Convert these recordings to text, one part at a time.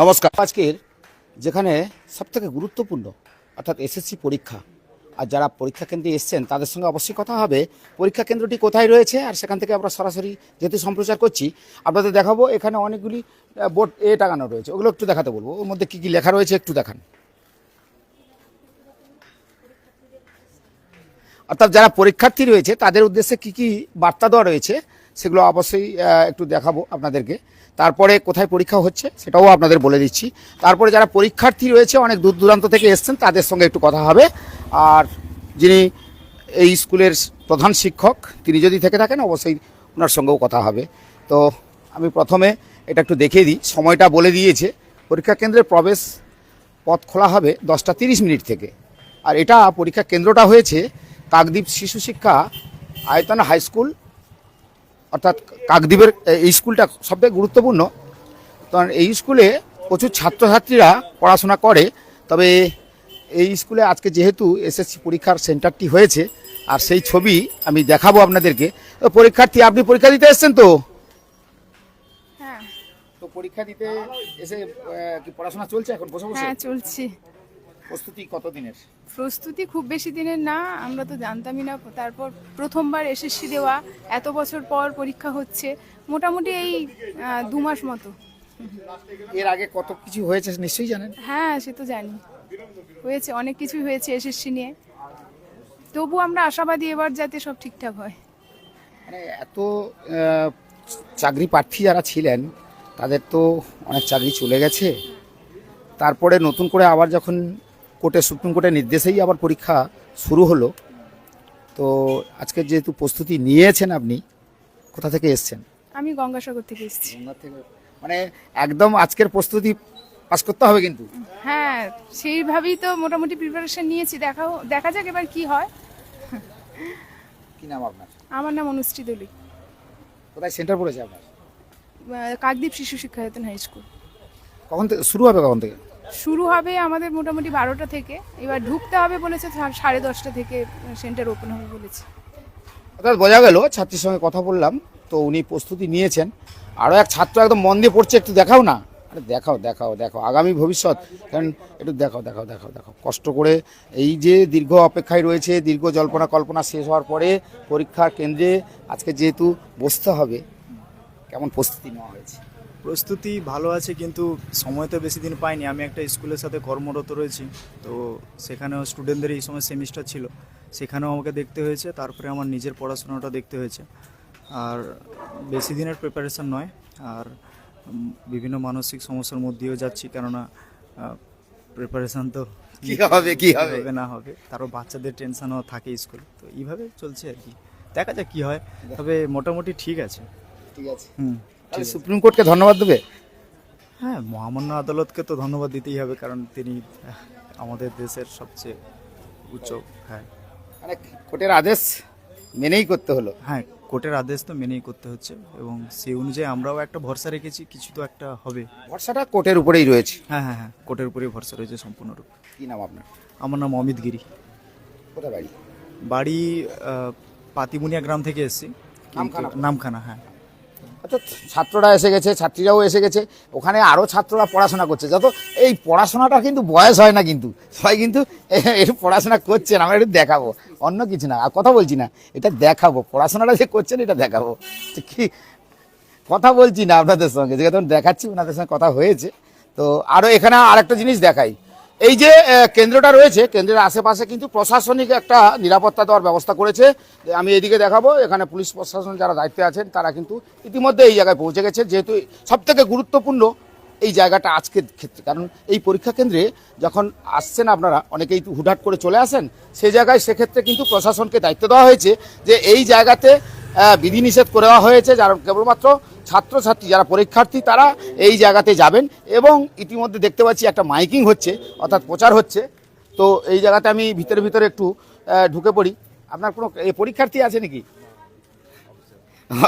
নমস্কার। আজকের যেখানে সবথেকে গুরুত্বপূর্ণ, অর্থাৎ এসএসসি পরীক্ষা, আর যারা পরীক্ষা কেন্দ্রে এসছেন, তাদের সঙ্গে অবশ্যই কথা হবে। পরীক্ষা কেন্দ্রটি কোথায় রয়েছে? আর সেখান থেকে আমরা সরাসরি যেহেতু সম্প্রচার করছি, আপনাদের দেখাবো এখানে অনেকগুলি বোর্ড এ টাঙানো রয়েছে। ওগুলো একটু দেখাতে বলব। ওর মধ্যে কী কী লেখা রয়েছে একটু দেখান। অর্থাৎ যারা পরীক্ষার্থী রয়েছে, তাদের উদ্দেশ্যে কি কি বার্তা দেওয়া রয়েছে সেগুলো অবশ্যই একটু দেখাবো আপনাদেরকে। তারপরে কোথায় পরীক্ষা হচ্ছে সেটাও আপনাদের বলে দিচ্ছি। তারপরে যারা পরীক্ষার্থী রয়েছে, অনেক দূর দূরান্ত থেকে এসছেন, তাদের সঙ্গে একটু কথা হবে। আর যিনি এই স্কুলের প্রধান শিক্ষক, তিনি যদি থেকে থাকেন, অবশ্যই ওনার সঙ্গেও কথা হবে। তো আমি প্রথমে এটা একটু দেখিয়ে দিই। সময়টা বলে দিয়েছে। পরীক্ষা কেন্দ্রের প্রবেশ পথ খোলা হবে দশটা তিরিশ মিনিট থেকে। আর এটা পরীক্ষা কেন্দ্রটা হয়েছে কাকদ্বীপ শিশু শিক্ষা আয়তন হাই স্কুল অর্থাৎ কাকদ্বীপের এই স্কুলটা সবথেকে গুরুত্বপূর্ণ। কারণ এই স্কুলে প্রচুর ছাত্রছাত্রীরা পড়াশোনা করে। তবে এই স্কুলে আজকে যেহেতু এসএসসি পরীক্ষার সেন্টারটি হয়েছে আর সেই ছবি আমি দেখাবো আপনাদেরকে। তো পরীক্ষার্থী আপনি পরীক্ষা দিতে এসেছেন তো? হ্যাঁ। তো পরীক্ষা দিতে এসে কি পড়াশোনা চলছে এখন? বসে বসে? হ্যাঁ চলছে। প্রস্তুতি কত দিনের প্রস্তুতি খুব বেশি দিনের না আমরা তো জানতামই না। তারপর প্রথমবার এসএসসি দেওয়া এত বছর পর পরীক্ষা হচ্ছে মোটামুটি এই দু মাস মতো। এর আগে কত কিছু হয়েছে নিশ্চয়ই জানেন? হ্যাঁ সে তো জানি। হয়েছে অনেক কিছুই হয়েছে এসএসসি নিয়ে। তবু আমরা আশাবাদী এবার যাতে সব ঠিকঠাক হয়। মানে এত চাকরি প্রার্থী যারা ছিলেন তাদের তো অনেক চাকরি চলে গেছে। তারপরে নতুন করে আবার যখন কোর্টে সুপ্রিম কোর্টের নির্দেশেই আবার পরীক্ষা শুরু হলো। তো আজকে যেহেতু প্রস্তুতি নিয়েছেন আপনি কোথা থেকে এসছেন? আমি গঙ্গাসাগর থেকে এসেছি। মানে একদম আজকের প্রস্তুতি পাস করতে হবে কিন্তু। হ্যাঁ সেইভাবেই তো মোটামুটি প্রিপারেশন নিয়েছি। দেখা দেখা যাক এবার কি হয়। কি নাম আপনার? আমার নাম অনুশ্রী দলি কোথায়? সেন্টার পড়েছে আপনার? কাকদ্বীপ শিশু শিক্ষায়তন হাই স্কুল। কখন থেকে? শুরু হবে কখন থেকে? শুরু হবে আমাদের মোটামুটি বারোটা থেকে। এবার ঢুকতে হবে বলেছে সাড়ে দশটা থেকে সেন্টার ওপেন হবে বলেছে। অর্থাৎ বোঝা গেল, ছাত্রীর সঙ্গে কথা বললাম, তো উনি প্রস্তুতি নিয়েছেন। আরও এক ছাত্র একদম মন দিয়ে পড়ছে, একটু দেখাও না। আরে দেখাও দেখাও দেখাও, আগামী ভবিষ্যৎ। কারণ একটু দেখাও দেখাও দেখাও দেখাও। কষ্ট করে এই যে দীর্ঘ অপেক্ষায় রয়েছে, দীর্ঘ জল্পনা কল্পনা শেষ হওয়ার পরে পরীক্ষা কেন্দ্রে আজকে যেহেতু বসতে হবে, কেমন প্রস্তুতি নেওয়া হয়েছে? প্রস্তুতি ভালো আছে কিন্তু সময় তো বেশি দিন পাইনি। আমি একটা স্কুলের সাথে কর্মরত রয়েছি তো সেখানেও স্টুডেন্টদের এই সময় সেমিস্টার ছিল। সেখানেও আমাকে দেখতে হয়েছে তারপরে আমার নিজের পড়াশোনাটা দেখতে হয়েছে। আর বেশি দিনের প্রিপারেশন নয় আর বিভিন্ন মানসিক সমস্যার মধ্যেও যাচ্ছি কেননা প্রিপারেশান তো কি হবে কি হবে? হবে না হবে তারও বাচ্চাদের টেনশনও থাকে স্কুলে তো এইভাবে চলছে আর কি। দেখা যাক কী হয় তবে মোটামুটি ঠিক আছে। ঠিক আছে। হুম। তাহলে সুপ্রিম কোর্টকে ধন্যবাদ দেবে? হ্যাঁ মহামান্য আদালতকে তো ধন্যবাদ দিতেই হবে কারণ তিনি আমাদের দেশের সবচেয়ে উচ্চ হ্যাঁ। মানে কোর্টের আদেশ মেনেই করতে হলো। হ্যাঁ কোর্টের আদেশ তো মেনেই করতে হচ্ছে এবং সেই অনুযায়ী আমরাও একটা ভরসা রেখেছি কিছু তো একটা হবে। ভরসাটা কোর্টের উপরেই রয়েছে। হ্যাঁ হ্যাঁ হ্যাঁ কোর্টের উপরেই ভরসা রয়েছে সম্পূর্ণরূপ। কি নাম আপনার? আমার নাম অমিত গিরি। কোথায় বাড়ি? বাড়ি পাতিমুনিয়া গ্রাম থেকে এসেছি। নামখানা? নামখানা হ্যাঁ। অর্থাৎ ছাত্ররা এসে গেছে, ছাত্রীরাও এসে গেছে। ওখানে আরও ছাত্ররা পড়াশোনা করছে। যত এই পড়াশোনাটা কিন্তু বয়স হয় না কিন্তু। সবাই কিন্তু এ- একটু পড়াশোনা করছেন আমরা একটু দেখাবো। অন্য কিছু না। আর কথা বলছি না, এটা দেখাবো। পড়াশোনাটা যে করছেন, এটা দেখাবো। কি, কথা বলছি না আপনাদের সঙ্গে। যে তখন দেখাচ্ছি, ওনাদের সঙ্গে কথা হয়েছে। তো আরও এখানে আরেকটা জিনিস দেখাই। এই যে কেন্দ্রটা রয়েছে, কেন্দ্রের আশেপাশে কিন্তু প্রশাসনিক একটা নিরাপত্তা দেওয়ার ব্যবস্থা করেছে। আমি এদিকে দেখাবো, এখানে পুলিশ প্রশাসন যারা দায়িত্বে আছেন, তারা কিন্তু ইতিমধ্যে এই জায়গায় পৌঁছে গেছে। যেহেতু সব থেকে গুরুত্বপূর্ণ এই জায়গাটা আজকের ক্ষেত্রে, কারণ এই পরীক্ষা কেন্দ্রে যখন আসছেন আপনারা, অনেকেই হুটহাট করে চলে আসেন সেই জায়গায় সেক্ষেত্রে কিন্তু প্রশাসনকে দায়িত্ব দেওয়া হয়েছে যে এই জায়গাতে বিধিনিষেধ করে হয়েছে, যারা কেবলমাত্র ছাত্রছাত্রী যারা পরীক্ষার্থী, তারা এই জায়গাতে যাবেন। এবং ইতিমধ্যে দেখতে পাচ্ছি একটা মাইকিং হচ্ছে, অর্থাৎ প্রচার হচ্ছে। তো এই জায়গাতে আমি ভিতরে ভিতরে একটু ঢুকে পড়ি। আপনার কোনো পরীক্ষার্থী আছে নাকি?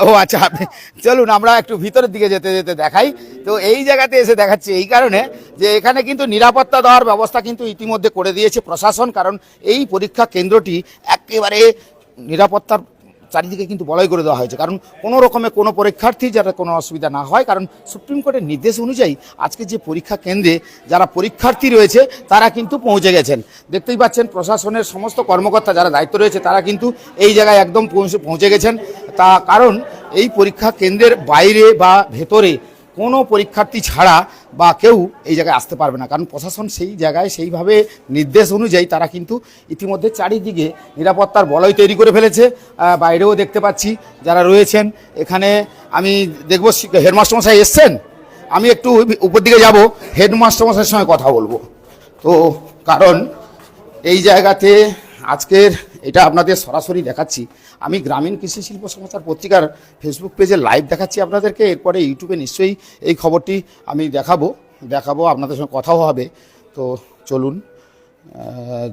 ও আচ্ছা আপনি চলুন, আমরা একটু ভিতরের দিকে যেতে যেতে দেখাই। তো এই জায়গাতে এসে দেখাচ্ছি এই কারণে যে এখানে কিন্তু নিরাপত্তা দেওয়ার ব্যবস্থা কিন্তু ইতিমধ্যে করে দিয়েছে প্রশাসন, কারণ এই পরীক্ষা কেন্দ্রটি একেবারে নিরাপত্তার চারিদিকে কিন্তু বলয় করে দেওয়া হয়েছে। কারণ কোনো রকমে কোনো পরীক্ষার্থী যাতে কোনো অসুবিধা না হয়, কারণ সুপ্রিম কোর্টের নির্দেশ অনুযায়ী আজকে যে পরীক্ষা কেন্দ্রে যারা পরীক্ষার্থী রয়েছে, তারা কিন্তু পৌঁছে গেছেন। দেখতেই পাচ্ছেন প্রশাসনের সমস্ত কর্মকর্তা যারা দায়িত্ব রয়েছে, তারা কিন্তু এই জায়গায় একদম পৌঁছে পৌঁছে গেছেন। তা কারণ এই পরীক্ষা কেন্দ্রের বাইরে বা ভেতরে কোনো পরীক্ষার্থী ছাড়া বা কেউ এই জায়গায় আসতে পারবে না। কারণ প্রশাসন সেই জায়গায় সেইভাবে নির্দেশ অনুযায়ী তারা কিন্তু ইতিমধ্যে চারিদিকে নিরাপত্তার বলয় তৈরি করে ফেলেছে। বাইরেও দেখতে পাচ্ছি যারা রয়েছেন। এখানে আমি দেখব হেডমাস্টার মশাই এসছেন? আমি একটু উপর দিকে যাব হেডমাস্টার মশাইয়ের সঙ্গে কথা বলব। তো কারণ এই জায়গাতে আজকের এটা আপনাদের সরাসরি দেখাচ্ছি। আমি গ্রামীণ কৃষি শিল্প সংস্থার পত্রিকার ফেসবুক পেজে লাইভ দেখাচ্ছি আপনাদেরকে। এরপরে ইউটিউবে নিশ্চয়ই এই খবরটি আমি দেখাবো। দেখাবো আপনাদের সঙ্গে কথাও হবে। তো চলুন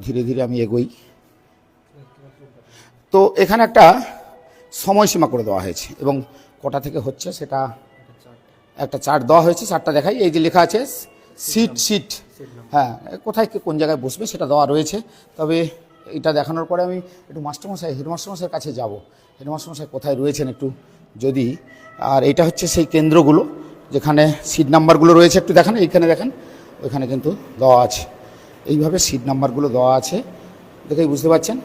ধীরে ধীরে আমি এগোই। তো এখানে একটা সময়সীমা করে দেওয়া হয়েছে এবং কটা থেকে হচ্ছে সেটা একটা চার্ট দেওয়া হয়েছে চার্টটা দেখাই। এই যে লেখা আছে সিট সিট হ্যাঁ কোথায় কোন জায়গায় বসবে সেটা দেওয়া রয়েছে। তবে এটা দেখানোর পরে আমি একটু মাস্টারমশাই, হেডমাস্টারমশাইয়ের কাছে যাব। হেডমাস্টারমশাই কোথায় রয়েছেন একটু যদি, আর এটা হচ্ছে সেই কেন্দ্রগুলো যেখানে সিট নাম্বারগুলো রয়েছে, একটু দেখান, এইখানে দেখেন, ওইখানে কিন্তু দেওয়া আছে। এইভাবে সিট নাম্বারগুলো দেওয়া আছে, দেখেই বুঝতে পারছেন?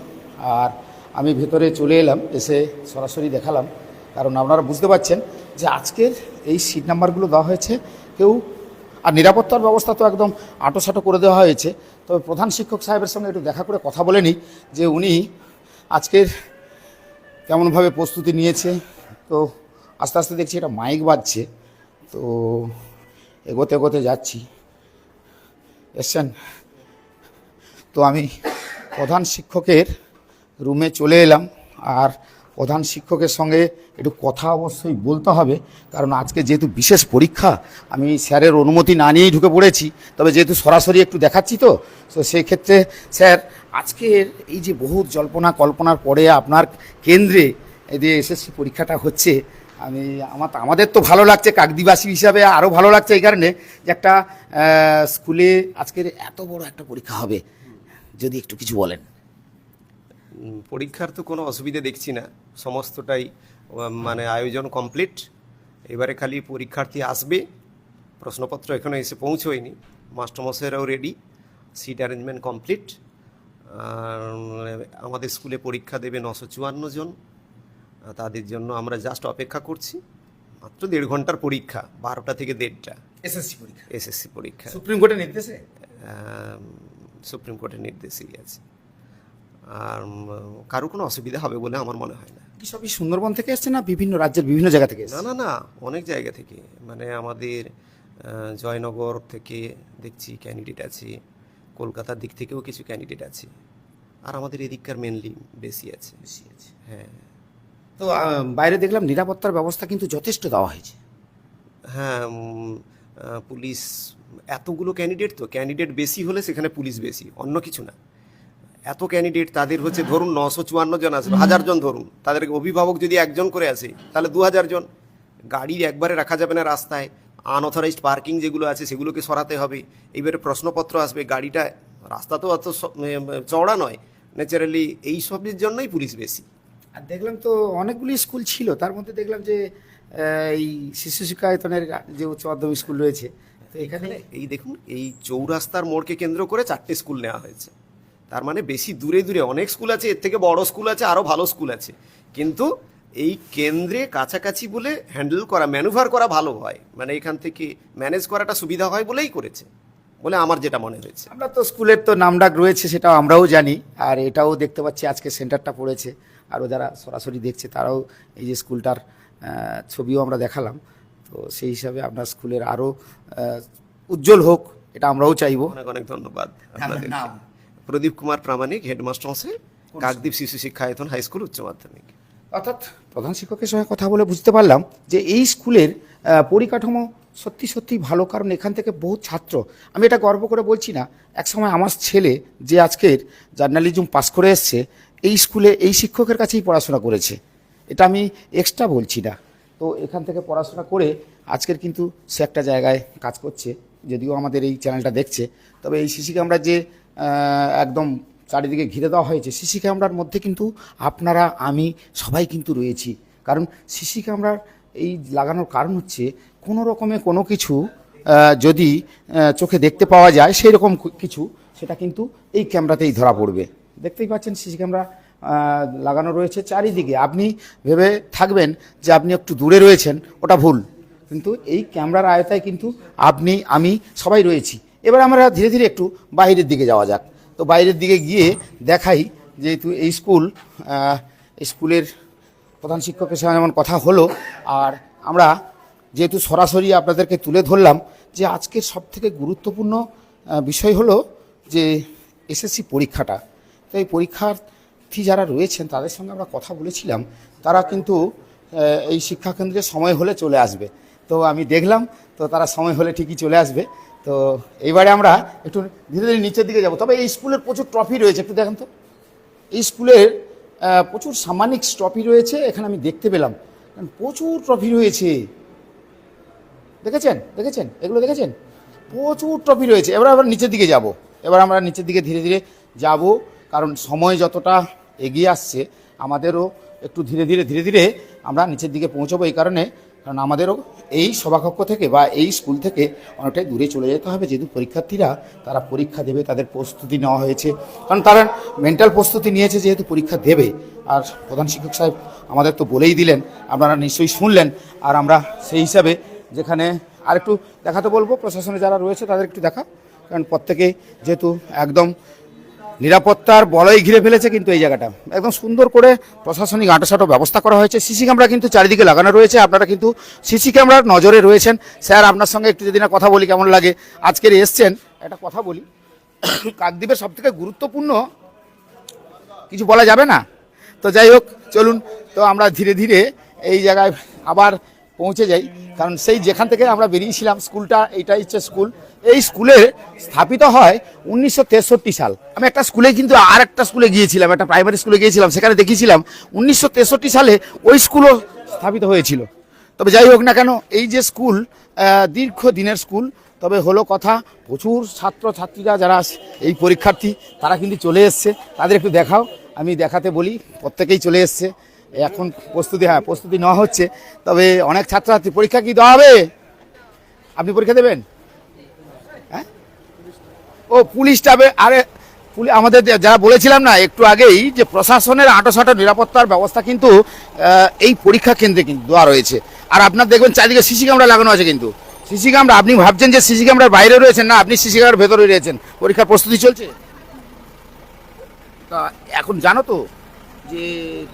আর আমি ভেতরে চলে এলাম, এসে সরাসরি দেখালাম, কারণ আপনারা বুঝতে পারছেন যে আজকের এই সিট নাম্বারগুলো দেওয়া হয়েছে, কেউ আর নিরাপত্তার ব্যবস্থা তো একদম আঁটোসাঁটো করে দেওয়া হয়েছে। তবে প্রধান শিক্ষক সাহেবের সঙ্গে একটু দেখা করে কথা বলে নিই যে উনি আজকের কেমনভাবে প্রস্তুতি নিয়েছে। তো আস্তে আস্তে দেখছি এটা মাইক বাজছে। তো এগোতে এগোতে যাচ্ছি। এসছেন। তো আমি প্রধান শিক্ষকের রুমে চলে এলাম। আর প্রধান শিক্ষকের সঙ্গে একটু কথা অবশ্যই বলতে হবে। কারণ আজকে যেহেতু বিশেষ পরীক্ষা, আমি স্যারের অনুমতি না নিয়েই ঢুকে পড়েছি। তবে যেহেতু সরাসরি একটু দেখাচ্ছি তো তো সেই ক্ষেত্রে স্যার, আজকের এই যে বহু জল্পনা কল্পনার পরে আপনার কেন্দ্রে এই যে এসএসসি পরীক্ষাটা হচ্ছে, আমি, আমার আমাদের তো ভালো লাগছে, কাকদিবাসী হিসাবে আরও ভালো লাগছে এই কারণে যে একটা স্কুলে আজকের এত বড় একটা পরীক্ষা হবে। যদি একটু কিছু বলেন। পরীক্ষার তো কোনো অসুবিধা দেখছি না। সমস্তটাই মানে আয়োজন কমপ্লিট এবারে খালি পরীক্ষার্থী আসবে। প্রশ্নপত্র এখনও এসে পৌঁছোয়নি। মাস্টারমশাইরাও রেডি সিট অ্যারেঞ্জমেন্ট কমপ্লিট আর আমাদের স্কুলে পরীক্ষা দেবে নশো চুয়ান্ন জন। তাদের জন্য আমরা জাস্ট অপেক্ষা করছি। মাত্র দেড় ঘণ্টার পরীক্ষা বারোটা থেকে দেড়টা। এসএসসি পরীক্ষা। এসএসসি পরীক্ষা। সুপ্রিম কোর্টের নির্দেশে? সুপ্রিম কোর্টের নির্দেশেই আছে। আর কারও কোনো অসুবিধা হবে বলে আমার মনে হয় না। কি সবই সুন্দরবন থেকে এসছে না বিভিন্ন রাজ্যের বিভিন্ন জায়গা থেকে না না না অনেক জায়গা থেকে। মানে আমাদের জয়নগর থেকে দেখছি ক্যান্ডিডেট আছে কলকাতার দিক থেকেও কিছু ক্যান্ডিডেট আছে। আর আমাদের এদিককার মেনলি বেশি আছে। বেশি আছে। হ্যাঁ। তো বাইরে দেখলাম নিরাপত্তার ব্যবস্থা কিন্তু যথেষ্ট দেওয়া হয়েছে। হ্যাঁ পুলিশ এতগুলো ক্যান্ডিডেট তো। ক্যান্ডিডেট বেশি হলে সেখানে পুলিশ বেশি অন্য কিছু না। এত ক্যান্ডিডেট তাদের হচ্ছে ধরুন নশো চুয়ান্ন জন আসবে হাজার জন ধরুন। তাদের অভিভাবক যদি একজন করে আসে তাহলে দু হাজার জন। গাড়ি একবারে রাখা যাবে না রাস্তায়। আনঅথরাইজড পার্কিং যেগুলো আছে সেগুলোকে সরাতে হবে। এবারে প্রশ্নপত্র আসবে গাড়িটা রাস্তা তো অত চওড়া নয়। ন্যাচারালি এই সবের জন্যই পুলিশ বেশি। আর দেখলাম তো অনেকগুলি স্কুল ছিল তার মধ্যে দেখলাম যে এই শিশু শিক্ষায়তনের যে উচ্চ মাধ্যমিক স্কুল রয়েছে তো এখানে এই দেখুন এই চৌরাস্তার মোড়কে কেন্দ্র করে চারটে স্কুল নেওয়া হয়েছে। তার মানে বেশি দূরে দূরে অনেক স্কুল আছে এর থেকে বড় স্কুল আছে আরও ভালো স্কুল আছে। কিন্তু এই কেন্দ্রে কাছাকাছি বলে হ্যান্ডেল করা ম্যানুভার করা ভালো হয়। মানে এখান থেকে ম্যানেজ করাটা সুবিধা হয় বলেই করেছে। বলে আমার যেটা মনে হয়েছে। আমরা তো স্কুলের তো নামডাক রয়েছে সেটাও আমরাও জানি। আর এটাও দেখতে পাচ্ছি আজকে সেন্টারটা পড়েছে। আরও যারা সরাসরি দেখছে তারাও এই যে স্কুলটার ছবিও আমরা দেখালাম। তো সেই হিসাবে আপনার স্কুলের আরও উজ্জ্বল হোক এটা আমরাও চাইব। অনেক অনেক ধন্যবাদ। নাম? প্রদীপ কুমার প্রামাণিক, হেডমাস্টার মশাই কাকদ্বীপ শিশু শিক্ষায়তন হাই স্কুল, উচ্চ মাধ্যমিক। অর্থাৎ প্রধান শিক্ষকের সঙ্গে কথা বলে বুঝতে পারলাম যে এই স্কুলের পরিকাঠামো সত্যি সত্যি ভালো, কারণ এখান থেকে বহু ছাত্র। আমি এটা গর্ব করে বলছি না, একসময় আমার ছেলে যে আজকের জার্নালিজম পাস করে এসছে, এই স্কুলে এই শিক্ষকের কাছেই পড়াশোনা করেছে। এটা আমি এক্সট্রা বলছি না। তো এখান থেকে পড়াশোনা করে আজকের কিন্তু সে একটা জায়গায় কাজ করছে, যদিও আমাদের এই চ্যানেলটা দেখছে। তবে এই শিশিকে আমরা যে একদম চারিদিকে ঘিরে দেওয়া হয়েছে। সিসি ক্যামেরার মধ্যে কিন্তু আপনারা, আমি সবাই কিন্তু রয়েছি। কারণ সিসি ক্যামেরার এই লাগানোর কারণ হচ্ছে, কোনো রকমে কোনো কিছু যদি চোখে দেখতে পাওয়া যায় সেই রকম কিছু, সেটা কিন্তু এই ক্যামেরাতেই ধরা পড়বে। দেখতেই পাচ্ছেন, সিসি ক্যামেরা লাগানো রয়েছে চারিদিকে। আপনি ভেবে থাকবেন যে আপনি একটু দূরে রয়েছেন, ওটা ভুল। কিন্তু এই ক্যামেরার আয়তায় কিন্তু আপনি, আমি সবাই রয়েছি। এবার আমরা ধীরে ধীরে একটু বাইরের দিকে যাওয়া যাক। তো বাইরের দিকে গিয়ে দেখাই যেহেতু এই স্কুল স্কুলের প্রধান শিক্ষকের সঙ্গে যেমন কথা হলো, আর আমরা যেহেতু সরাসরি আপনাদেরকে তুলে ধরলাম যে আজকের সব থেকে গুরুত্বপূর্ণ বিষয় হলো যে এসএসসি পরীক্ষাটা। তো এই পরীক্ষার্থী যারা রয়েছেন, তাদের সঙ্গে আমরা কথা বলেছিলাম, তারা কিন্তু এই শিক্ষাকেন্দ্রে সময় হলে চলে আসবে। তো আমি দেখলাম, তো তারা সময় হলে ঠিকই চলে আসবে। তো এইবারে আমরা একটু ধীরে ধীরে নিচের দিকে যাব। তবে এই স্কুলের প্রচুর ট্রফি রয়েছে, একটু দেখেন তো। এই স্কুলের প্রচুর সাম্মানিক ট্রফি রয়েছে, এখানে আমি দেখতে পেলাম। কারণ প্রচুর ট্রফি রয়েছে। দেখেছেন? দেখেছেন? এগুলো দেখেছেন? প্রচুর ট্রফি রয়েছে। এবার আবার নিচের দিকে যাব। এবার আমরা নিচের দিকে ধীরে ধীরে যাব, কারণ সময় যতটা এগিয়ে আসছে, আমাদেরও একটু ধীরে ধীরে ধীরে ধীরে আমরা নিচের দিকে পৌঁছবো। এই কারণে কারণ আমাদেরও এই সভাকক্ষ থেকে বা এই স্কুল থেকে অনেকটাই দূরে চলে যেতে হবে। যেহেতু পরীক্ষার্থীরা তারা পরীক্ষা দেবে, তাদের প্রস্তুতি নেওয়া হয়েছে। কারণ তারা মেন্টাল প্রস্তুতি নিয়েছে যেহেতু পরীক্ষা দেবে। আর প্রধান শিক্ষক সাহেব আমাদের তো বলেই দিলেন, আপনারা নিশ্চয়ই শুনলেন। আর আমরা সেই হিসাবে যেখানে আর একটু দেখাতে বলব, প্রশাসনে যারা রয়েছে তাদের একটু দেখা। কারণ প্রত্যেকে যেহেতু একদম নিরাপত্তার বলয় ঘিরে ফেলেছে কিন্তু এই জায়গাটা। একদম সুন্দর করে প্রশাসনিক আঁটাসাটো ব্যবস্থা করা হয়েছে। সিসি ক্যামেরা কিন্তু চারিদিকে লাগানো রয়েছে। আপনারা কিন্তু সিসি ক্যামেরার নজরে রয়েছেন। স্যার, আপনার সঙ্গে একটু যদি না কথা বলি, কেমন লাগে? আজকের এসছেন। একটা কথা বলি। কাকদ্বীপের সব থেকে গুরুত্বপূর্ণ কিছু বলা যাবে না? তো যাই হোক, চলুন। তো আমরা ধীরে ধীরে এই জায়গায় আবার পৌঁছে যাই। কারণ সেই যেখান থেকে আমরা বেরিয়েছিলাম, স্কুলটা এইটাই হচ্ছে স্কুল। এই স্কুলে স্থাপিত হয় উনিশশো তেষট্টি সাল। আমি একটা স্কুলে কিন্তু আর একটা স্কুলে গিয়েছিলাম, একটা প্রাইমারি স্কুলে গিয়েছিলাম, সেখানে দেখিয়েছিলাম উনিশশো সালে ওই স্কুলও স্থাপিত হয়েছিল। তবে যাই হোক না কেন, এই যে স্কুল দীর্ঘ দিনের স্কুল, তবে হলো কথা, প্রচুর ছাত্র ছাত্রীরা যারা এই পরীক্ষার্থী, তারা কিন্তু চলে এসছে। তাদের একটু দেখাও, আমি দেখাতে বলি, প্রত্যেকেই চলে এসছে। এখন প্রস্তুতি হ্যাঁ প্রস্তুতি নেওয়া হচ্ছে। তবে অনেক ছাত্রছাত্রী পরীক্ষা কি দেওয়া হবে? আপনি পরীক্ষা দেবেন? হ্যাঁ? ও পুলিশ স্টাফে আরে আমাদের যারা বলেছিলাম না একটু আগেই যে প্রশাসনের আঁটোসাঁটো নিরাপত্তার ব্যবস্থা কিন্তু এই পরীক্ষা কেন্দ্রে কিন্তু দেওয়া রয়েছে। আর আপনার দেখবেন চারিদিকে সিসি ক্যামেরা লাগানো আছে কিন্তু। সিসি ক্যামেরা, আপনি ভাবছেন যে সিসি ক্যামেরার বাইরে রয়েছেন? না, আপনি সিসি ক্যামেরার ভেতরে রয়েছেন। পরীক্ষার প্রস্তুতি চলছে? তা, এখন জানো তো যে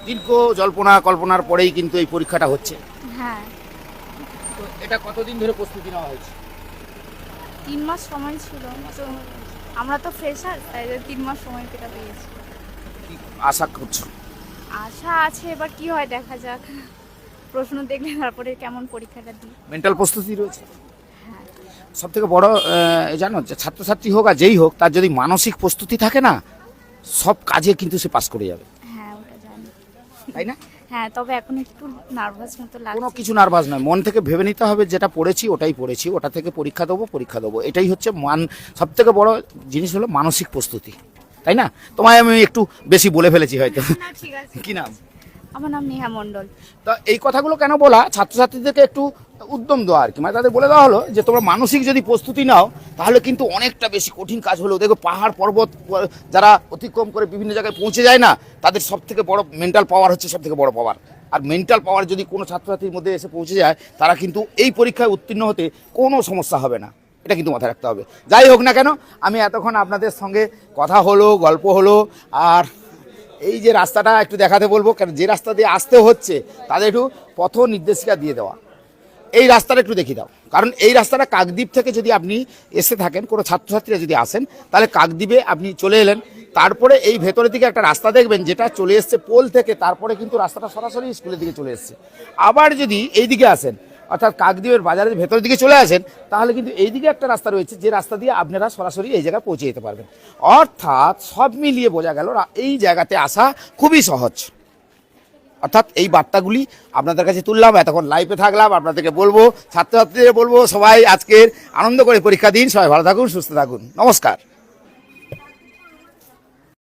দীর্ঘ জল্পনা কল্পনার পরেই কিন্তু এই পরীক্ষাটা হচ্ছে। হ্যাঁ। তো এটা কতদিন ধরে প্রস্তুতি নেওয়া হয়েছে? তিন মাস সময় ছিল। তো আমরা তো ফ্রেশার তাই জন্য তিন মাস সময় পেটা পেয়েছি কি আশা করছ? আশা আছে এবার কি হয় দেখা যাক। প্রশ্ন দেখলে তারপরে কেমন পরীক্ষাটা দিই। মেন্টাল প্রস্তুতি রয়েছে? সব থেকে বড় জানো যে ছাত্রছাত্রী হোক আর যেই হোক তার যদি মানসিক প্রস্তুতি থাকে না সব কাজে কিন্তু সে পাস করে যাবে। হ্যাঁ তাই না? হ্যাঁ তবে এখন একটু নার্ভাস মতো কোনো কিছু নার্ভাস নয় মন থেকে ভেবে নিতে হবে যেটা পড়েছি ওটাই পড়েছি ওটা থেকে পরীক্ষা দেবো পরীক্ষা দেবো। এটাই হচ্ছে মান সব থেকে বড় জিনিস হলো মানসিক প্রস্তুতি তাই না? তোমায় আমি একটু বেশি বলে ফেলেছি হয়তো। ঠিক আছে। কি নাম? আমার নাম নেহা মণ্ডল। তা এই কথাগুলো কেন বলা? ছাত্রছাত্রীদেরকে একটু উদ্যম দেওয়া আর কি। মানে তাদের বলে দেওয়া হলো যে, তোমরা মানসিক যদি প্রস্তুতি নাও, তাহলে কিন্তু অনেকটা বেশি কঠিন কাজ হলো। দেখো, পাহাড় পর্বত, যারা অতিক্রম করে বিভিন্ন জায়গায় পৌঁছে যায় না, তাদের সব থেকে বড় মেন্টাল পাওয়ার হচ্ছে সব থেকে বড় পাওয়ার আর মেন্টাল পাওয়ার যদি কোনো ছাত্রছাত্রীর মধ্যে এসে পৌঁছে যায়, তারা কিন্তু এই পরীক্ষায় উত্তীর্ণ হতে কোনো সমস্যা হবে না। এটা কিন্তু মাথায় রাখতে হবে। যাই হোক না কেন, আমি এতক্ষণ আপনাদের সঙ্গে কথা হলো, গল্প হলো, আর এই যে রাস্তাটা একটু দেখাতে বলব কারণ যে রাস্তা দিয়ে আসতে হচ্ছে, তাদের একটু পথ নির্দেশিকা দিয়ে দেওয়া। এই রাস্তাটা একটু দেখিয়ে দাও। কারণ এই রাস্তাটা কাকদ্বীপ থেকে যদি আপনি এসে থাকেন, কোনো ছাত্রছাত্রীরা যদি আসেন, তাহলে কাকদ্বীপে আপনি চলে এলেন। তারপরে এই ভেতরের দিকে একটা রাস্তা দেখবেন, যেটা চলে এসছে পোল থেকে, তারপরে কিন্তু রাস্তাটা সরাসরি স্কুলের দিকে চলে এসছে। আবার যদি এই দিকে আসেন অর্থাৎ কাকদ্বীপের বাজারের ভেতরের দিকে চলে আসেন, তাহলে কিন্তু এই দিকে একটা রাস্তা রয়েছে, যে রাস্তা দিয়ে আপনারা সরাসরি এই জায়গায় পৌঁছে যেতে পারবেন। অর্থাৎ সব মিলিয়ে বোঝা গেল এই জায়গাতে আসা খুবই সহজ। অর্থাৎ এই বার্তাগুলি আপনাদের কাছে তুললাম, এতক্ষণ লাইভে থাকলাম, আপনাদেরকে বলব, ছাত্রছাত্রীদের বলব, সবাই আজকের আনন্দ করে পরীক্ষা দিন, সবাই ভালো থাকুন, সুস্থ থাকুন। নমস্কার।